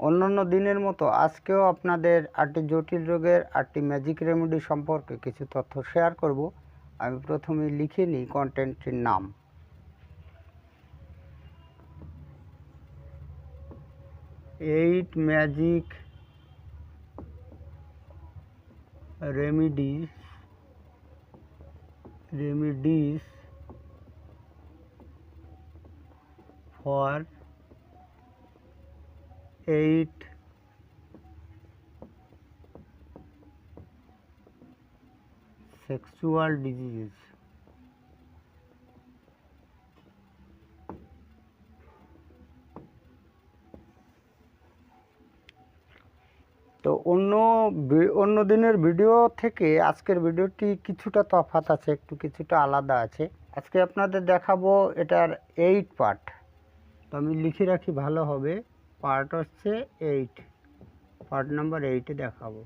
অন্যান্য দিনের মতো আজকেও আপনাদের আটটি জটিল রোগের আটটি ম্যাজিক রেমেডি সম্পর্কে কিছু তথ্য শেয়ার করব। আমি প্রথমে লিখে নিই কন্টেন্টটির নাম। Eight magic remedies remedies for eight. Sexual diseases. তো অন্য অন্য দিনের ভিডিও থেকে আজকের ভিডিওটি কিছুটা তফাৎ আছে, একটু কিছুটা আলাদা আছে। আজকে আপনাদের দেখাবো এটার এইট পার্ট তো আমি লিখে রাখি, ভালো হবে। পার্ট হচ্ছে এইট পার্ট নাম্বার এইটে দেখাবো।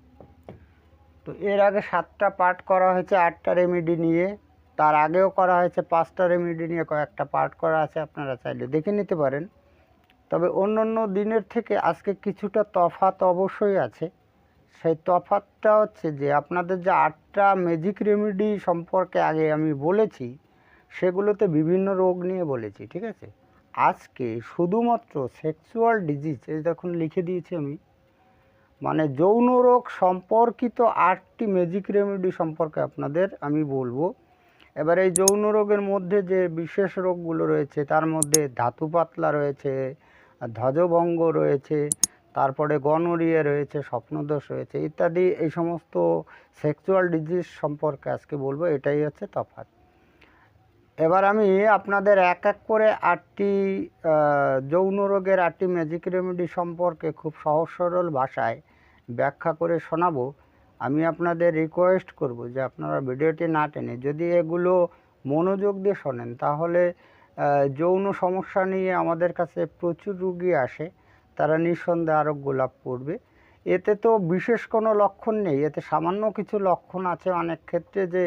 তো এর আগে সাতটা পার্ট করা হয়েছে আটটা রেমেডি নিয়ে। তার আগেও করা হয়েছে পাঁচটা রেমেডি নিয়ে কয়েকটা পার্ট করা আছে, আপনারা চাইলে দেখে নিতে পারেন। তবে অন্য অন্য দিনের থেকে আজকে কিছুটা তফাৎ অবশ্যই আছে। সেই তফাৎটা হচ্ছে যে, আপনাদের যে আটটা ম্যাজিক রেমেডি সম্পর্কে আগে আমি বলেছি, সেগুলোতে বিভিন্ন রোগ নিয়ে বলেছি, ঠিক আছে? আজকে শুধুমাত্র সেক্সুয়াল ডিজিজ এই দেখুন লিখে দিয়েছি আমি মানে যৌন রোগ সম্পর্কিত আটটি ম্যাজিক রেমেডি সম্পর্কে আপনাদের আমি বলব। এবার এই যৌন রোগের মধ্যে যে বিশেষ রোগগুলো রয়েছে, তার মধ্যে ধাতু পাতলা রয়েছে, ধ্বজভঙ্গ রয়েছে, তারপরে গনোরিয়া রয়েছে, স্বপ্নদোষ রয়েছে, ইত্যাদি এই সমস্ত সেক্সুয়াল ডিজিজ সম্পর্কে আজকে বলব, এটাই হচ্ছে তফাৎ। এবার আমি আপনাদের এক এক করে আটটি যৌন রোগের আটটি ম্যাজিক রেমেডি সম্পর্কে খুব সহজ সরল ভাষায় ব্যাখ্যা করে শোনাবো। আমি আপনাদের রিকোয়েস্ট করব যে আপনারা ভিডিওটি না টেনে যদি এগুলো মনোযোগ দিয়ে শোনেন, তাহলে যৌন সমস্যা নিয়ে আমাদের কাছে প্রচুর রুগী আসে, তারা নিঃসন্দেহে আরোগ্য লাভ করবে। এতে তো বিশেষ কোনো লক্ষণ নেই, এতে সামান্য কিছু লক্ষণ আছে অনেক ক্ষেত্রে যে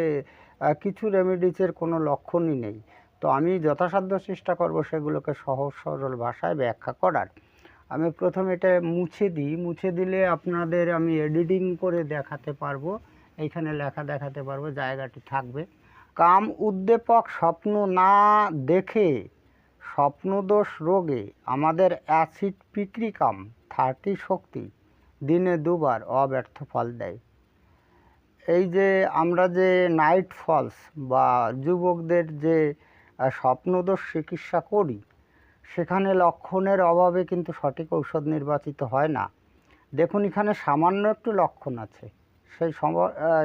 কিছু রেমেডিসের কোনো লক্ষণই নেই। তো আমি যথাসাধ্য চেষ্টা করব সেগুলোকে সহজ, সরল ভাষায় ব্যাখ্যা করার। আমি প্রথমে এটা মুছে দিই। মুছে দিলে আপনাদের আমি এডিটিং করে দেখাতে পারব। এইখানে লেখা দেখাতে পারব, জায়গাটি থাকবে। কাম উদ্দীপক স্বপ্ন না দেখে স্বপ্নদোষ রোগে। আমাদের অ্যাসিড পিক্রিকাম থার্টি শক্তি। দিনে দুবার অব্যর্থ ফল দেয়। এই যে আমরা যে নাইট ফলস বা যুবকদের যে স্বপ্নদোষ চিকিৎসা করি, সেখানে লক্ষণের অভাবে কিন্তু সঠিক ঔষধ নির্বাচিত হয় না। দেখুন, এখানে সামান্য একটু লক্ষণ আছে। সেই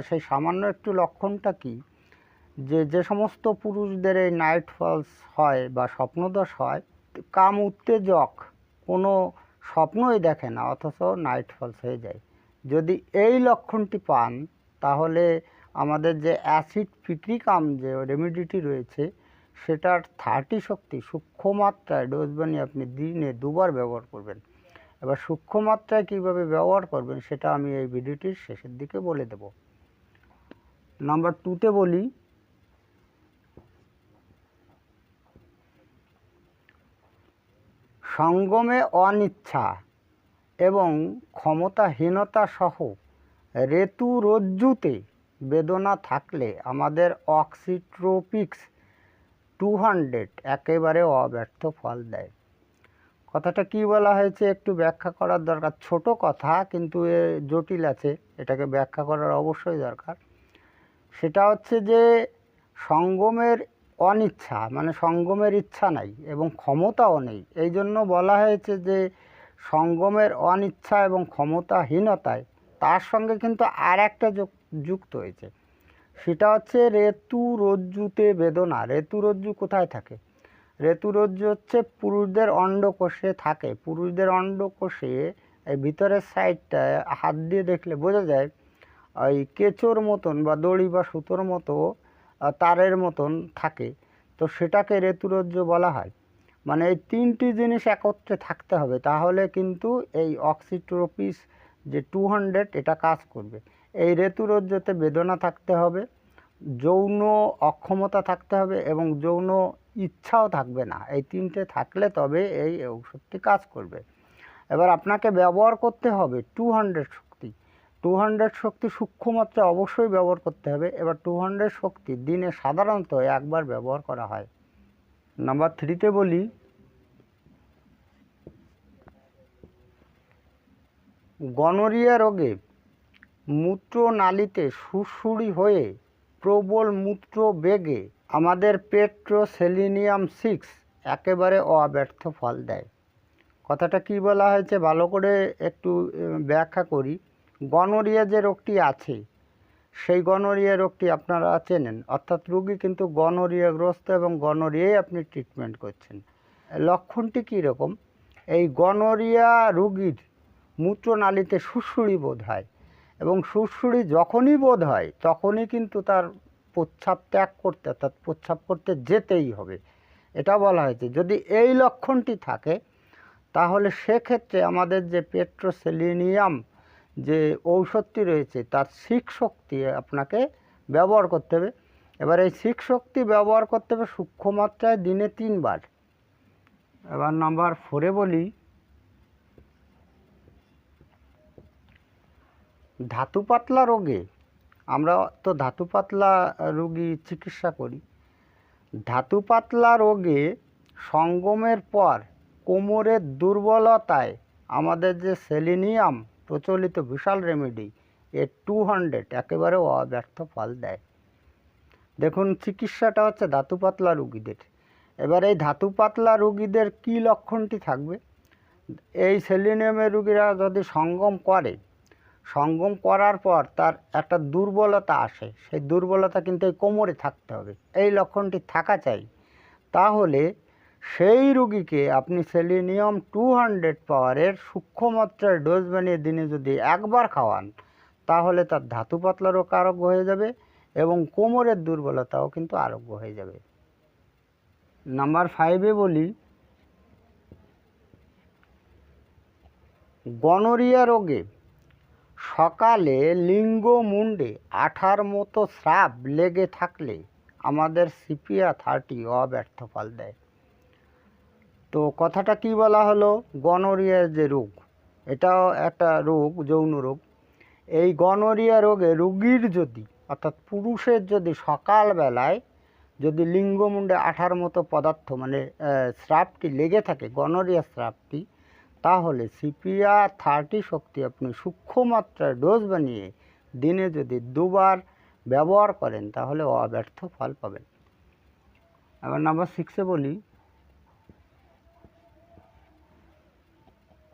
সেই সামান্য একটু লক্ষণটা কি? যে যে সমস্ত পুরুষদের এই নাইট ফলস হয় বা স্বপ্নদোষ হয়, কাম উত্তেজক কোনো স্বপ্নই দেখে না, অথচ নাইট ফলস হয়ে যায়। যদি এই লক্ষণটি পান তাহলে আমাদের যে অ্যাসিড পিট্রিকাম যে রেমিডিটি রয়েছে, সেটার থার্টি শক্তি সূক্ষ্ম মাত্রায় ডোজ বানিয়ে আপনি দিনে দুবার ব্যবহার করবেন। এবার সূক্ষ্ম মাত্রায় কীভাবে ব্যবহার করবেন সেটা আমি এই ভিডিওটির শেষের দিকে বলে দেব। নাম্বার টুতে বলি, সঙ্গমে অনিচ্ছা এবং ক্ষমতাহীনতা সহ ঋতু রজ্জুতে বেদনা থাকলে আমাদের অক্সিট্রোপিক্স টু হান্ড্রেড একেবারে অব্যর্থ ফল দেয়। কথাটা কি বলা হয়েছে একটু ব্যাখ্যা করার দরকার? ছোট কথা, কিন্তু এ জটিল আছে। এটাকে ব্যাখ্যা করার অবশ্যই দরকার। সেটা হচ্ছে যে সঙ্গমের অনিচ্ছা মানে সঙ্গমের ইচ্ছা নাই এবং ক্ষমতাও নেই। এই জন্য বলা হয়েছে যে সঙ্গমের অনিচ্ছা এবং ক্ষমতাহীনতায় তার সঙ্গে কিন্তু আর একটা যুক- যুক্ত হয়েছে। সেটা হচ্ছে রেতু রজ্জুতে বেদনা। ঋতু রজ্জু কোথায় থাকে? ঋতু রজ্জু হচ্ছে পুরুষদের অন্ডকোষে থাকে। পুরুষদের অন্ডকোষে এই ভিতরের সাইডটায় হাত দিয়ে দেখলে বোঝা যায়, ওই কেঁচোর মতন বা দড়ি বা সুতোর মতো তারের মতন থাকে। তো সেটাকে ঋতুরজ্জ বলা হয়। মানে এই তিনটি জিনিস একত্রে থাকতে হবে। তাহলে কিন্তু এই অক্সিট্রোপিস যে টু হান্ড্রেড এটা কাজ করবে। এই ঋতুরজ্জতে বেদনা থাকতে হবে, যৌন অক্ষমতা থাকতে হবে এবং যৌন ইচ্ছাও থাকবে না। এই তিনটে থাকলে তবে এই ঔষধটি কাজ করবে। এবার আপনাকে ব্যবহার করতে হবে টু হান্ড্রেড শক্তি। টু হান্ড্রেড শক্তি সূক্ষ্ম মাত্রা অবশ্যই ব্যবহার করতে হবে। এবার টু হান্ড্রেড শক্তি দিনে সাধারণত একবার ব্যবহার করা হয়। নাম্বার থ্রিতে বলি গনোরিয়া রোগে মূত্রনালীতে সুড়সুড়ি হয়ে প্রবল মূত্র বেগে আমাদের পেট্রোসেলিনিয়াম সিক্স একেবারে অব্যর্থ ফল দেয়। কথাটা কি বলা হয়েছে? ভালো করে একটু ব্যাখ্যা করি। গনোরিয়া যে রোগটি আছে, সেই গনোরিয়া রোগটি আপনারা চেনেন। অর্থাৎ রুগী কিন্তু গনোরিয়াগ্রস্ত এবং গনোরিয়াই আপনি ট্রিটমেন্ট করছেন। লক্ষণটি কীরকম? এই গনোরিয়া রুগীর মূত্রনালীতে সুড়সুড়ি বোধ হয় এবং সুড়সুড়ি যখনই বোধ হয় তখনই কিন্তু তার প্রচ্ছাপ ত্যাগ করতে অর্থাৎ প্রচ্ছাপ করতে যেতেই হবে। এটা বলা হয়েছে। যদি এই লক্ষণটি থাকে, তাহলে সেক্ষেত্রে আমাদের যে পেট্রোসেলিনিয়াম যে ঔষধটি রয়েছে, তার শিক শক্তি আপনাকে ব্যবহার করতে হবে। এবার এই শিক শক্তি ব্যবহার করতে হবে সূক্ষ্ম মাত্রায় দিনে তিনবার। এবার নাম্বার ফোরে বলি ধাতু পাতলা রোগে, আমরা তো ধাতু পাতলা রোগী চিকিৎসা করি, ধাতু পাতলা রোগে সঙ্গমের পর কোমরের দুর্বলতায় আমাদের যে সেলিনিয়াম প্রচলিত বিশাল রেমেডি এ টু হান্ড্রেড একেবারে অব্যর্থ ফল দেয়। দেখুন, চিকিৎসাটা হচ্ছে ধাতু পাতলা রুগীদের। এবার এই ধাতু পাতলা রুগীদের কী লক্ষণটি থাকবে? এই সেলিনিয়ামের রুগীরা যদি সঙ্গম করে সঙ্গম করার পর তার একটা দুর্বলতা আসে। সেই দুর্বলতা কিন্তু এই কোমরে থাকতে হবে। এই লক্ষণটি থাকা চাই। তাহলে সেই রুগীকে আপনি সেলিনিয়াম টু হান্ড্রেড পাওয়ারের সূক্ষ্মমাত্রার ডোজ বানিয়ে দিনে যদি একবার খাওয়ান, তাহলে তার ধাতু পাতলা রোগ আরোগ্য হয়ে যাবে এবং কোমরের দুর্বলতাও কিন্তু আরোগ্য হয়ে যাবে। নাম্বার ফাইভে বলি, গনোরিয়া রোগে সকালে লিঙ্গ মুন্ডে আঠার মতো স্রাব লেগে থাকলে আমাদের সিপিয়া থার্টি অব্যর্থ ফল দেয়। তো কথাটা কি বলা হলো? গনোরিয়ার যে রোগ, এটাও একটা রোগ, যৌন রোগ। এই গনোরিয়া রোগে রোগীর যদি, অর্থাৎ পুরুষের যদি সকালবেলায় যদি লিঙ্গমুণ্ডে আঠার মতো পদার্থ মানে স্রাবটি লেগে থাকে, গনোরিয়া স্রাবটি তাহলে সিপিয়া থার্টি শক্তি আপনি সূক্ষ্ম মাত্রায় ডোজ বানিয়ে দিনে যদি দুবার ব্যবহার করেন, তাহলে অব্যর্থ ফল পাবেন। এবার নাম্বার সিক্সে বলি।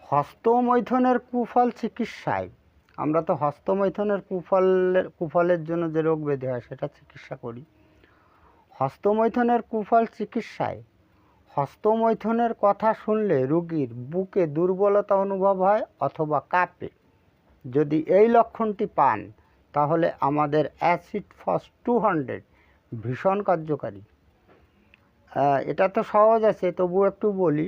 হস্তমৈথনের কুফল চিকিৎসায়, আমরা তো হস্তমৈথনের কুফলের কুফলের জন্য যে রোগ ব্যাধি হয়, সেটা চিকিৎসা করি। হস্তমৈথনের কুফল চিকিৎসায় হস্তমৈথুনের কথা শুনলে রোগীর বুকে দুর্বলতা অনুভব হয় অথবা কাঁপে। যদি এই লক্ষণটি পান, তাহলে আমাদের অ্যাসিড ফস টু হান্ড্রেড ভীষণ কার্যকারী। এটা তো সহজ আছে তবু একটু বলি।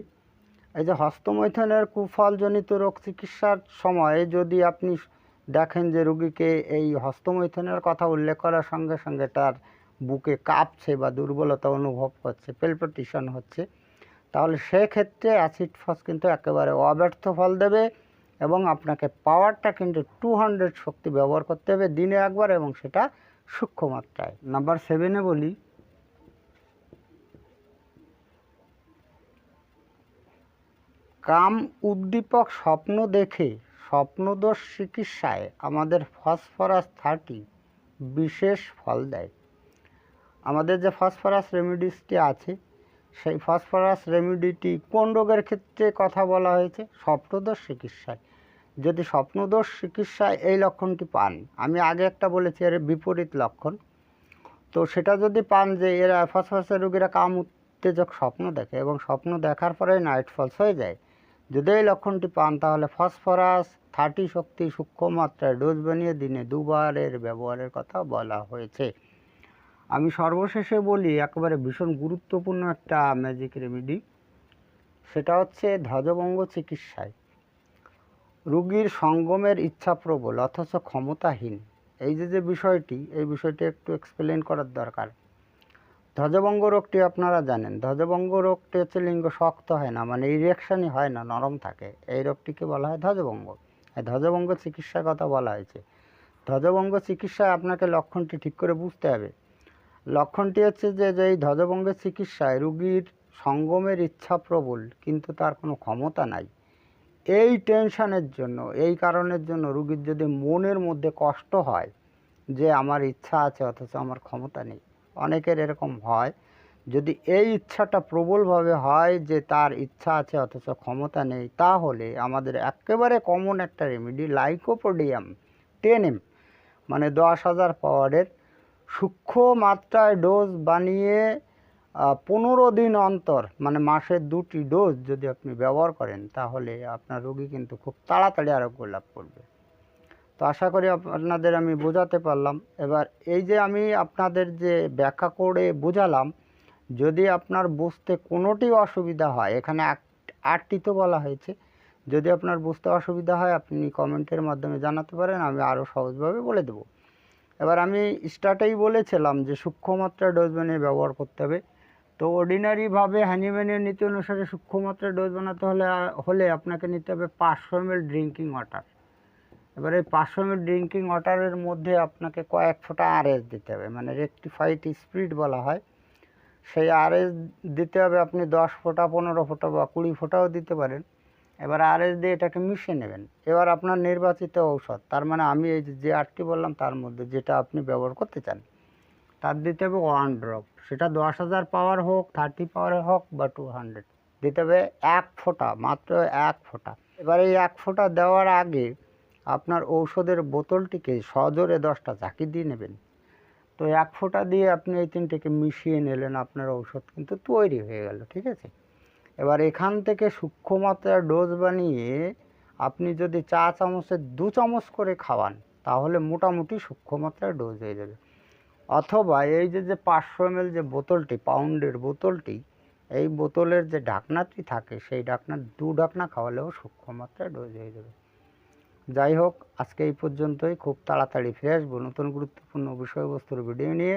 এই যে হস্তমৈথুনের কুফলজনিত রোগ চিকিৎসার সময় যদি আপনি দেখেন যে রোগীকে এই হস্তমৈথুনের কথা উল্লেখ করার সঙ্গে সঙ্গে তার বুকে কাঁপছে বা দুর্বলতা অনুভব করছে, পেলপিটেশন হচ্ছে, তাহলে সেক্ষেত্রে অ্যাসিড ফস কিন্তু একেবারে অব্যর্থ ফল দেবে এবং আপনাকে পাওয়ারটা কিন্তু টু হান্ড্রেড শক্তি ব্যবহার করতে হবে দিনে একবার এবং সেটা সূক্ষ্ম মাত্রায় নাম্বার সেভেনে বলি। কাম উদ্দীপক স্বপ্ন দেখে স্বপ্নদোষ চিকিৎসায় আমাদের ফসফরাস থার্টি বিশেষ ফল দেয়। আমাদের যে ফসফরাস রেমিডিসটি আছে, সেই ফসফরাস রেমিডিটি কোন রোগের ক্ষেত্রে কথা বলা হয়েছে? স্বপ্নদোষ চিকিৎসায়। যদি স্বপ্নদোষ চিকিৎসায় এই লক্ষণটি পান, আমি আগে একটা বলেছি, এর বিপরীত লক্ষণ। তো সেটা যদি পান যে এরা ফসফরাসের রোগীরা কাম উত্তেজক স্বপ্ন দেখে এবং স্বপ্ন দেখার পরে নাইট ফলস হয়ে যায়, যদি এই লক্ষণটি পান, তাহলে ফসফরাস থার্টি শক্তি সূক্ষ্ম মাত্রায় ডোজ বানিয়ে দিনে দুবারের ব্যবহারের কথা বলা হয়েছে। আমি সর্বশেষে বলি, একেবারে ভীষণ গুরুত্বপূর্ণ একটা ম্যাজিক রেমেডি সেটা হচ্ছে ধ্বজভঙ্গ চিকিৎসায়। রুগীর সঙ্গমের ইচ্ছা প্রবল, অথচ ক্ষমতাহীন। এই যে যে বিষয়টি, এই বিষয়টি একটু এক্সপ্লেন করার দরকার। ধ্বজভঙ্গ রোগটি আপনারা জানেন। ধ্বজভঙ্গ রোগটি হচ্ছে লিঙ্গ শক্ত হয় না মানে ইরেকশনই হয় না, নরম থাকে। এই রোগটিকে বলা হয় ধ্বজভঙ্গ। ধ্বজভঙ্গ চিকিৎসার কথা বলা হয়েছে। ধ্বজভঙ্গ চিকিৎসায় আপনাকে লক্ষণটি ঠিক করে বুঝতে হবে। লক্ষণটি হচ্ছে যে এই ধ্বজভঙ্গের চিকিৎসায় রুগীর সঙ্গমের ইচ্ছা প্রবল, কিন্তু তার কোনো ক্ষমতা নাই। এই টেনশনের জন্য, এই কারণের জন্য রুগীর যদি মনের মধ্যে কষ্ট হয় যে, আমার ইচ্ছা আছে, অথচ আমার ক্ষমতা নেই। অনেকের এরকম হয়। যদি এই ইচ্ছাটা প্রবলভাবে হয় যে, তার ইচ্ছা আছে, অথচ ক্ষমতা নেই, তাহলে আমাদের একেবারে কমন একটা রেমেডি লাইকোপোডিয়াম টেন এম মানে দশ হাজার পাওয়ারের সূক্ষ্ম মাত্রায় ডোজ বানিয়ে পনেরো দিন অন্তর মানে মাসের দুটি ডোজ যদি আপনি ব্যবহার করেন, তাহলে আপনার রোগী কিন্তু খুব তাড়াতাড়ি আরোগ্য লাভ করবে। তো আশা করি আপনাদের আমি বোঝাতে পারলাম। এবার এই যে আমি আপনাদের যে ব্যাখ্যা করে বোঝালাম, যদি আপনার বুঝতে কোনোটি অসুবিধা হয়, এখানে আট- আটটি তো বলা হয়েছে, যদি আপনার বুঝতে অসুবিধা হয়, আপনি কমেন্টের মাধ্যমে জানাতে পারেন, আমি আরও সহজভাবে বলে দেবো। এবার আমি স্টার্টেই বলেছিলাম যে সূক্ষ্মমাত্রা ডোজ বানিয়ে ব্যবহার করতে হবে। তো অর্ডিনারিভাবে হ্যানিম্যানের নীতি অনুসারে সূক্ষ্মমাত্রা ডোজ বানাতে হলে হলে আপনাকে নিতে হবে পাঁচশো এম এল ড্রিঙ্কিং ওয়াটার এবার এই পাঁচশো এম এল ড্রিঙ্কিং ওয়াটারের মধ্যে আপনাকে কয়েক ফোঁটা আরএস দিতে হবে মানে রেকটিফাইড স্পিরিট বলা হয়। সেই আরএস দিতে হবে আপনি দশ ফোঁটা, পনেরো ফোঁটা বা কুড়ি ফোঁটাও দিতে পারেন। এবার আরএস দিয়ে এটাকে মিশিয়ে নেবেন। এবার আপনার নির্বাচিত ঔষধ, তার মানে আমি এই যে- আটটি বললাম, তার মধ্যে যেটা আপনি ব্যবহার করতে চান, তার দিতে হবে ওয়ান ড্রপ সেটা দশ হাজার পাওয়ার হোক থার্টি পাওয়ার হোক বা টু হান্ড্রেড দিতে হবে এক ফোঁটা, মাত্র এক ফোঁটা। এবার এই এক ফোঁটা দেওয়ার আগে আপনার ঔষধের বোতলটিকে সজোরে দশটা ঝাঁকি দিয়ে নেবেন। তো এক ফোঁটা দিয়ে আপনি এই তিনটেকে মিশিয়ে নিলেন, আপনার ঔষধ কিন্তু তৈরি হয়ে গেল, ঠিক আছে? এবার এখান থেকে সূক্ষ্ম মাত্রার ডোজ বানিয়ে আপনি যদি চা চামচের দু চামচ করে খাওয়ান, তাহলে মোটামুটি সূক্ষ্ম মাত্রায় ডোজ হয়ে যাবে। অথবা এই যে যে পাঁচশো এম যে বোতলটি, পাউন্ডের বোতলটি, এই বোতলের যে ঢাকনাটি থাকে, সেই ঢাকনার দু ঢাকনা খাওয়ালেও সূক্ষ্ম মাত্রায় ডোজ হয়ে যাবে। যাই হোক, আজকে এই পর্যন্তই। খুব তাড়াতাড়ি ফিরে আসব নতুন গুরুত্বপূর্ণ বিষয়বস্তুর ভিডিও নিয়ে।